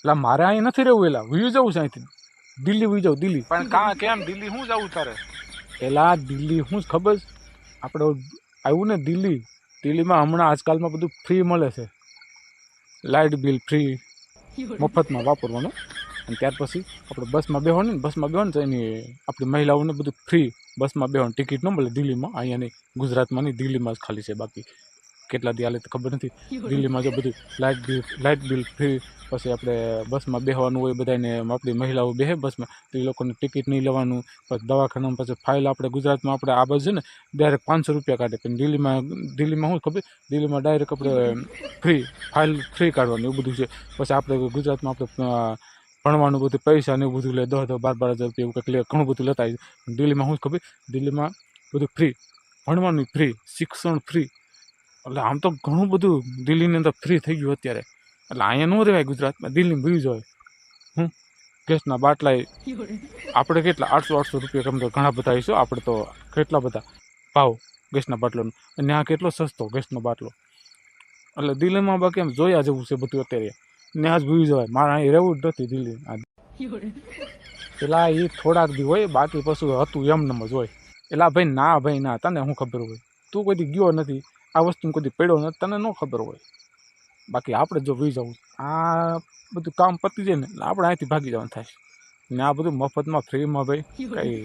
એટલે મારે અહીં નથી રહેવું એલા. વયું જવું છે અહીંથી. દિલ્હી વયું જવું દિલ્હી. પણ કાં કેમ? દિલ્હી શું જવું તારે? એલા દિલ્હી શું ખબર? આપણે આવ્યું ને દિલ્હી. દિલ્હીમાં હમણાં આજકાલમાં બધું ફ્રી મળે છે. લાઇટ બિલ ફ્રી મફતમાં વાપરવાનું. અને ત્યાર પછી આપણે બસમાં બેહવાનું ને બસમાં બેહવાનું તો એની આપણી મહિલાઓને બધું ફ્રી બસમાં બેહવાની. ટિકિટ ન મળે દિલ્હીમાં. અહીંયા નહીં. ગુજરાતમાં નહીં દિલ્હીમાં જ ખાલી છે બાકી. કેટલા દી હાલે તો ખબર નથી. દિલ્હીમાં જો બધું light bill light bill free પછી આપણે બસમાં બેહવાનું હોય બધાને આપણી મહિલાઓ બેહે બસમાં તો એ લોકોને ટિકિટ નહીં લેવાનું પછી દવાખાનામાં પછી ફાઇલ આપણે ગુજરાતમાં આપણે આ બાજુ છે ને ડાયરેક્ટ પાંચસો રૂપિયા કાઢે. પણ દિલ્હીમાં દિલ્હીમાં શું ખબર? દિલ્હીમાં ડાયરેક્ટ આપણે ફ્રી ફાઇલ ફ્રી કાઢવાની એવું બધું છે. પછી આપણે ગુજરાતમાં આપણે ભણવાનું બધું પૈસા ને એવું બધું લે દસ દસ બાર બાર હજાર રૂપિયા એવું કંઈક ઘણું બધું લેતા છે. દિલ્હીમાં શું ખબર? દિલ્હીમાં બધું ફ્રી ભણવાનું ફ્રી શિક્ષણ ફ્રી એટલે આમ તો ઘણું બધું દિલ્હીની અંદર ફ્રી થઈ ગયું અત્યારે. એટલે અહીંયા ન રહેવાય ગુજરાતમાં, દિલ્હીમાં ભૂઈ હોય. હું ગેસના બાટલા આપણે કેટલા? આઠસો આઠસો રૂપિયા કમ ઘણા બધા આવીશું આપણે તો કેટલા બધા? ભાવ ગેસના બાટલાનો. અને આ કેટલો સસ્તો ગેસનો બાટલો. એટલે દિલ્હીમાં બાકી એમ જોયા જવું છે બધું અત્યારે. ત્યાં જ ભૂઈ જવાય મારે અહીં રહેવું જ નથી દિલ્હી પેલા એ થોડાક દી હોય, બાકી પશુ હતું એમ નમ જ હોય. એલા ભાઈ ના ભાઈ ના તને શું ખબર હોય. તું કોઈ ગયો નથી. આ વસ્તુ કોઈ પડ્યો નથી તને ન ખબર હોય. બાકી આપણે જો વી જવું આ બધું કામ પતી જાય ને, એટલે આપણે અહીંથી ભાગી જવાનું થાય. ને આ બધું મફતમાં, ફ્રીમાં ભાઈ, કંઈ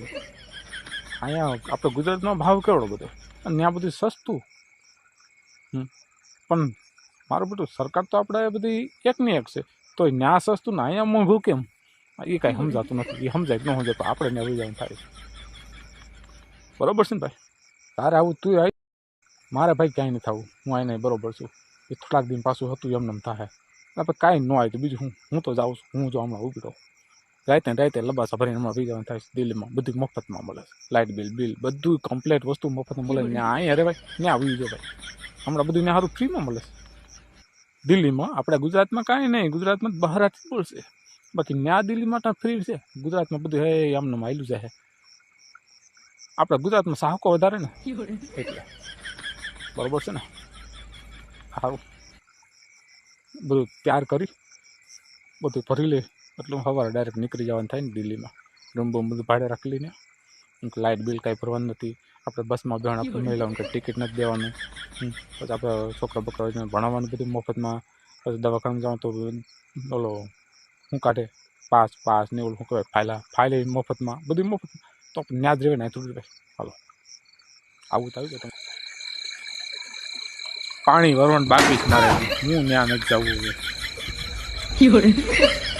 અહીંયા આપણે ગુજરાતમાં ભાવ કેવડો બધો? અને ત્યાં બધું સસ્તું. પણ મારું બધું સરકાર તો આપણે બધી એકની એક છે. તો ત્યાં સસ્તું ને અહીંયા મોંઘું કેમ? એ કાંઈ સમજાતું નથી. એ સમજાય ન સમજાય તો આપણે ત્યાં વહી જાય થાય. બરોબર છે ને ભાઈ? તારે આવું તું આવી મારે ભાઈ ક્યાંય નહીં થવું. હું આને બરોબર છું. એ થોડાક દિન પાછું હતું એમને એમ થાય આપણે કાંઈ ન આવે તો બીજું હું હું તો જાઉં છું. હું જો હમણાં ઊભી રહું. રાતે રાતે લબાસા ભરીને હમણાં બીજા થાય છે. દિલ્હીમાં બધું મફતમાં મળે છે. લાઇટ બિલ બિલ બધું કમ્પ્લેટ વસ્તુ મફતમાં મળે. ત્યાં અહીંયા અરે ભાઈ ત્યાં આવી જાય ભાઈ હમણાં બધું ત્યાં સારું ફ્રીમાં મળે છે. દિલ્હીમાં આપણે ગુજરાતમાં કાંઈ નહીં ગુજરાતમાં બહારથી બોલશે બાકી ત્યાં દિલ્હીમાં તો ફ્રી છે. ગુજરાતમાં બધું હે એમને માયલું છે આપણે ગુજરાતમાં સાહકો વધારે ને. એટલે. બરોબર છે ને? સારું બધું તૈયાર કરી, બધું ભરી લે એટલે સવારે ડાયરેક્ટ નીકળી જવાનું થાય ને દિલ્હીમાં. રૂમ બૂમ બધું ભાડે રાખી લઈને. લાઇટ બિલ કાંઈ ભરવાનું નથી. આપણે બસમાં બેહણ આપણે મહિલાઓને કંઈ ટિકિટ નથી દેવાનું. પછી આપણે છોકરા બકરા ભણાવવાનું બધું મફતમાં. પછી દવાખાને જાઉં તો ઓલો, શું કાઢે? પાસ પાસ ને ઓલું શું કહેવાય? ફાયલા ફાયલે મફતમાં, બધું મફત તો આપણે ન્યા જ રહેવાય ને થોડું હાલો. આવું તો આવી જાય પાણી વરવાનું બાકી જ મારે. હું ત્યાં નથી જવું